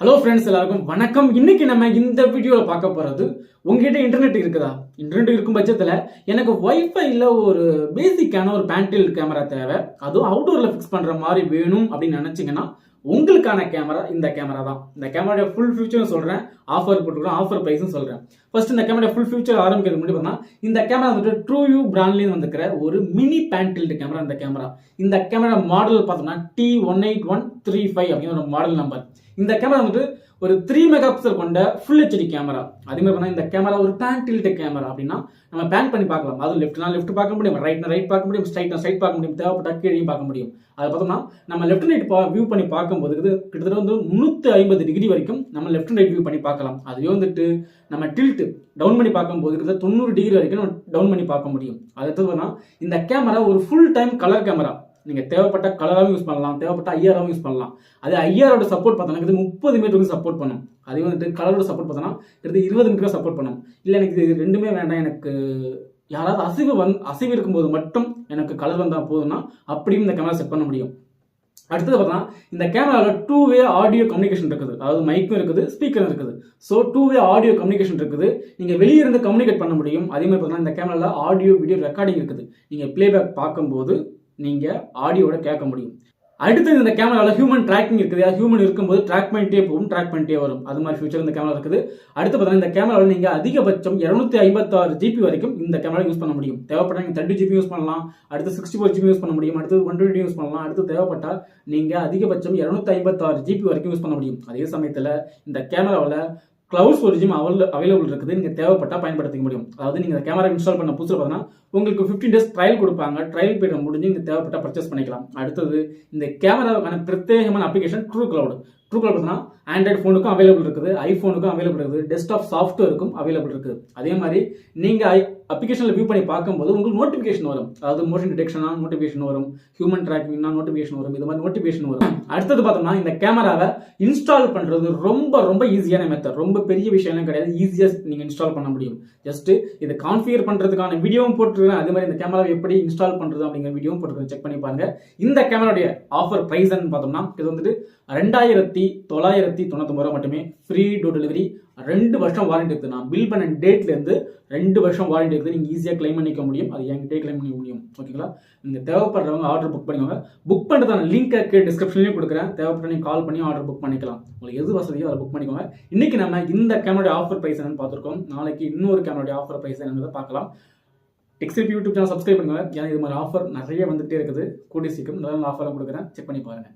Hello friends எல்லாருக்கும் வணக்கம். இன்னைக்கு நம்ம இந்த வீடியோவில் பார்க்க போகிறது உங்ககிட்ட இன்டர்நெட் இருக்குதா? இன்டர்நெட் இருக்கும் பட்சத்தில் எனக்கு வைஃபைல ஒரு பேசிக்கான ஒரு பேண்டில் கேமரா தேவை. அதுவும் அவுடோரில் ஃபிக்ஸ் பண்ணுற மாதிரி வேணும் அப்படின்னு நினச்சிங்கன்னா உங்களுக்கான கேமரா இந்த கேமரா தான். இந்த கேமராடைய ஃபுல் ஃபியூச்சரும் சொல்கிறேன் ஆஃபர் போட்டுக்கிறோம் ஆஃபர் ப்ரைஸும் சொல்கிறேன் ஃபர்ஸ்ட் இந்த கேமரா ஃபுல் ஃபியூச்சர் ஆரம்பிக்கிறது முன்னாடி பார்த்தா இந்த கேமரா வந்துட்டு ட்ரூ யூ பிராண்ட்லேருந்து வந்துக்கிற ஒரு மினி பேண்டில்டு கேமரா இந்த கேமரா இந்த கேமரா மாடல் பார்த்தோம்னா D one eight one three five அப்படிங்கிற ஒரு மாடல் நம்பர் இந்த கேமரா வந்துட்டு ஒரு த்ரீ மெகா பிக்சல் கொண்ட ஃபுல் ஹெச்டி கேமரா அதே மாதிரி இந்த கேமரா ஒரு பேன் டில்ட் கேமரா அப்படின்னா நம்ம பேன் பண்ணி பார்க்கலாம். அது லெஃப்ட்னா லெஃப்ட் பார்க்க முடியும். ரைட்னா ரைட் பார்க்க முடியும். ஸ்ட்ரைட்னா ஸ்ட்ரைட் பார்க்க முடியும். தேவைப்பட்ட கீழையும் பார்க்க முடியும். அதை பார்த்தோம்னா நம்ம லெஃப்ட் ரைட் வியூ பண்ணி பார்க்க பார்க்கும்போது கிட்டத்தட்ட வந்து முந்நூற்றி ஐம்பது டிகிரி வரைக்கும் நம்ம லெஃப்ட் அண்ட் ரைட் வியூ பண்ணி பார்க்கலாம். அதுவே வந்துட்டு நம்ம டில்ட் டவுன் பண்ணி பார்க்கும்போது கிட்டத்தட்ட தொண்ணூறு டிகிரி வரைக்கும் நம்ம டவுன் பண்ணி பார்க்க முடியும். அது இந்த கேமரா ஒரு ஃபுல் டைம் கலர் கேமரா நீங்கள் தேவைப்பட்ட கலராகவும் யூஸ் பண்ணலாம் தேவைப்பட்ட ஐஆராகவும் யூஸ் பண்ணலாம். அது ஐஆரோட சப்போர்ட் பார்த்தோன்னா முப்பது மீட்டருக்கு சப்போர்ட் பண்ணும். அதே வந்துட்டு கலரோட சப்போர்ட் பார்த்தோன்னா கிட்டத்தட்ட இருபது மீட்டர் சப்போர்ட் பண்ணும். இல்லை எனக்கு இது ரெண்டுமே வேண்டாம் எனக்கு யாராவது அசைவு வந் அசைவு இருக்கும்போது மட்டும் எனக்கு கலர் வந்தால் போதும்னா அப்படியும் இந்த கேமரா செட் பண்ண முடியும். அடுத்தது பார்த்தா இந்த கேமராவில் டூ வே ஆடியோ கம்யூனிகேஷன் இருக்குது. அதாவது மைக்கும் இருக்குது ஸ்பீக்கரும் இருக்குது. So two way audio communication இருக்குது. நீங்கள் வெளியே இருந்து கம்யூனிகேட் பண்ண முடியும். அதே மாதிரி பார்த்தீங்கன்னா இந்த கேமராவில் ஆடியோ வீடியோ ரெக்கார்டிங் இருக்குது. நீங்கள் பிளேபேக் பார்க்கும்போது நீங்கள் ஆடியோட கேட்க முடியும். அடுத்தது இந்த கேமராவில் ஹியூமன் ட்ராக்கிங் இருக்குது. ஹியூமன் இருக்கும்போது ட்ராக் பண்ணிட்டே போகும் ட்ராக் பண்ணிட்டே வரும். அது மாதிரி ஃபியூச்சர் இந்த கேமரா இருக்குது. அடுத்து பார்த்தீங்கன்னா இந்த கேமராவில் நீங்கள் அதிகபட்சம் இரநூத்தி ஐம்பத்தாறு ஜிபி வரைக்கும் இந்த கேமரா யூஸ் பண்ண முடியும். தேவைப்பட்ட நீங்கள் தேர்ட்டி ஜிபி யூஸ் பண்ணலாம். அடுத்து சிக்ஸ்டி ஃபோர் ஜிபி யூஸ் பண்ண முடியும். அடுத்து ஒன் டுவெண்ட்டி யூஸ் பண்ணலாம். அடுத்து தேவைப்பட்டால் நீங்கள் அதிகபட்சம் இரநூத்தி ஐம்பத்தாறு ஜிபி வரைக்கும் யூஸ் பண்ண முடியும். அதே சமயத்தில் இந்த கேமராவில் கிளவுட் ஸ்டோரேஜும் அவல் அவைலபிள் இருக்குது. நீங்கள் தேவைப்பட்டால் பயன்படுத்திக்க முடியும். அதாவது நீங்கள் இந்த கேமரா இன்ஸ்டால் பண்ண புதுசில் பார்த்தீங்கன்னா உங்களுக்கு ஃபிஃப்டீன் டேஸ் ட்ரையல் கொடுப்பாங்க. ட்ரையல் பீரியட் முடிஞ்சு இந்த தேவைப்பட்ட பர்ச்சேஸ் பண்ணிக்கலாம். அடுத்தது இந்த கேமராவுக்கான பிரத்யேகமான application true cloud true cloud பார்த்தீங்கன்னா ஆண்ட்ராய்ட் ஃபோனுக்கும் அவைலபிள் இருக்குது. ஐஃபோனுக்கும் அவைலபிள் இருக்குது. டெஸ்க்டாப் சாஃப்ட்வேருக்கும் அவைலபிள் இருக்குது. அதே மாதிரி நீங்கள் ஐ அப்ளிகேஷனில் வியூ பண்ணி பார்க்கும்போது உங்களுக்கு நோட்டிஃபிகேஷன் வரும். அதாவது மோஷன் டிடெக்ஷனா நோட்டிஃபிகேஷன் வரும். ஹியூமன் ட்ராக்கிங்னா நோட்டிஃபிகேஷன் வரும். இது மாதிரி நோட்டிஃபிகேஷன் வரும். அடுத்தது பார்த்தோம்னா இந்த கேமராவை இன்ஸ்டால் பண்ணுறது ரொம்ப ரொம்ப ஈஸியான மெத்தட் ரொம்ப பெரிய விஷயம்லாம் கிடையாது. ஈஸியாக நீங்கள் இன்ஸ்டால் பண்ண முடியும். ஜஸ்ட்டு இதை கான்ஃபிகர் பண்ணுறதுக்கான வீடியோவும் போட்டு போட்டுருக்கேன் அதே மாதிரி இந்த கேமராவை எப்படி இன்ஸ்டால் பண்ணுறது அப்படிங்கிற வீடியோவும் போட்டு செக் பண்ணி பாருங்க. இந்த கேமராவுடைய ஆஃபர் ப்ரைஸ்ன்னு பார்த்தோம்னா இது வந்துட்டு ரெண்டாயிரத்தி தொள்ளாயிரத்தி தொண்ணூத்தொம்பது ரூபா மட்டுமே. ஃப்ரீ டோர் டெலிவரி ரெண்டு வருஷம் வாரண்டி இருக்குது. நான் பில் பண்ண டேட்லேருந்து ரெண்டு வருஷம் வாரண்டி இருக்குது. நீங்கள் ஈஸியாக கிளைம் பண்ணிக்க முடியும். அது என்கிட்டே கிளைம் பண்ணிக்க முடியும். ஓகேங்களா நீங்கள் தேவைப்படுறவங்க ஆர்டர் புக் பண்ணிக்கோங்க. புக் பண்ணுறதான லிங்க்கு டிஸ்கிரிப்ஷன்லேயும் கொடுக்குறேன். தேவைப்பட்ட நீங்கள் கால் பண்ணி ஆர்டர் புக் பண்ணிக்கலாம். உங்களுக்கு எது வசதியோ அதை புக் பண்ணிக்கோங்க. இன்றைக்கி நம்ம இந்த கேமராடைய ஆஃபர் ப்ரைஸ் என்னன்னு பார்த்துருக்கோம். நாளைக்கு இன்னொரு கேமராடைய ஆஃபர் ப்ரைஸ் என்னங்கிறத பார்க்கலாம். டெக்ஸ்ட் யூடியூப் சேனல் சப்ஸ்கிரைப் பண்ணுங்க. ஏன்னா இது மாதிரி ஆஃபர் நிறைய வந்துகிட்டே இருக்குது. கூடிய சீக்கிரம் நல்ல ஆஃபர்லாம் கொடுக்குறேன். செக் பண்ணி பாருங்கள்